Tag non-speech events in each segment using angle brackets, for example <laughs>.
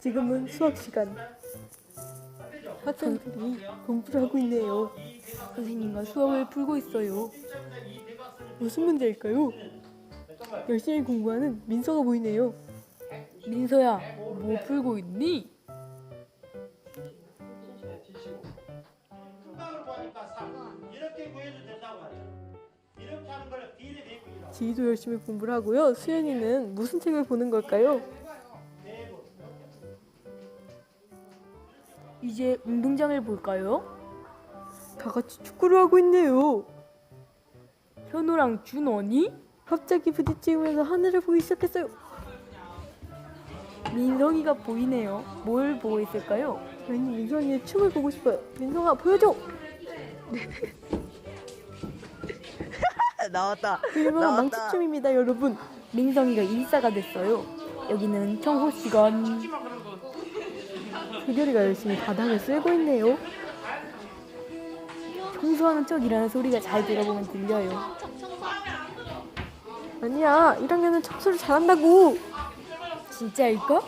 지금은 수학 시간. 학생들이 공부를 하고 있네요. 선생님과 수업을 풀고 있어요. 무슨 문제일까요? 열심히 공부하는 민서가 보이네요. 민서야, 뭐 풀고 있니? 생각을 보니까 3 이렇게 구해도 된다고 대입이라고 지희도 열심히 공부를 하고요. 수연이는 무슨 책을 보는 걸까요? 이제 운동장을 볼까요? 다 같이 축구를 하고 있네요. 현우랑 준원이 갑자기 부딪히면서 하늘을 보기 시작했어요. 민성이가 보이네요. 뭘 보고 있을까요? 괜히 민성이의 춤을 보고 싶어요. 민성아 보여줘. <laughs> 나왔다. 나왔다. 망치춤입니다, 여러분. 민성이가 인싸가 됐어요. 여기는 청소 시간. 수결이가 열심히 바닥을 쓸고 있네요. 청소하는 척이라는 소리가 잘 들어보면 들려요. 아니야, 1학년은 청소를 잘한다고. 진짜일까?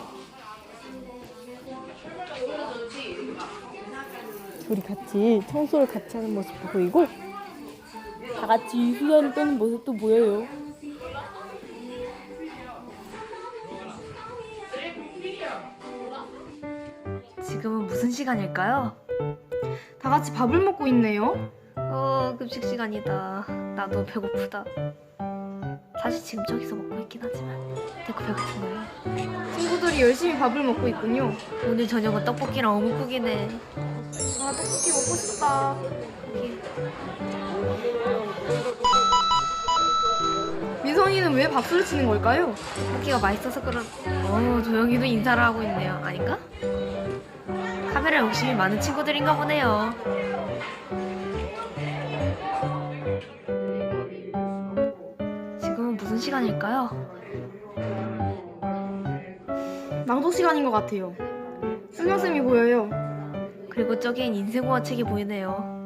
우리 같이 청소를 같이 하는 모습도 보이고 다 같이 수다를 떠는 모습도 보여요. 지금은 무슨 시간일까요? 다 같이 밥을 먹고 있네요. 어, 급식 시간이다. 나도 배고프다. 사실 지금 저기서 먹고 있긴 하지만 되게 배고픈 거예요. 친구들이 열심히 밥을 먹고 있군요. 오늘 저녁은 떡볶이랑 어묵국이네. 아, 떡볶이 먹고 싶다. 민성이는 왜 박수를 치는 걸까요? 떡볶이가 맛있어서 그런. 어, 조영이도 인사를 하고 있네요. 아닌가? 카메라 욕심이 많은 친구들인가 보네요. 지금은 무슨 시간일까요? 낭독 시간인 것 같아요. 설명쌤이 보여요. 그리고 저기엔 인생공화 책이 보이네요.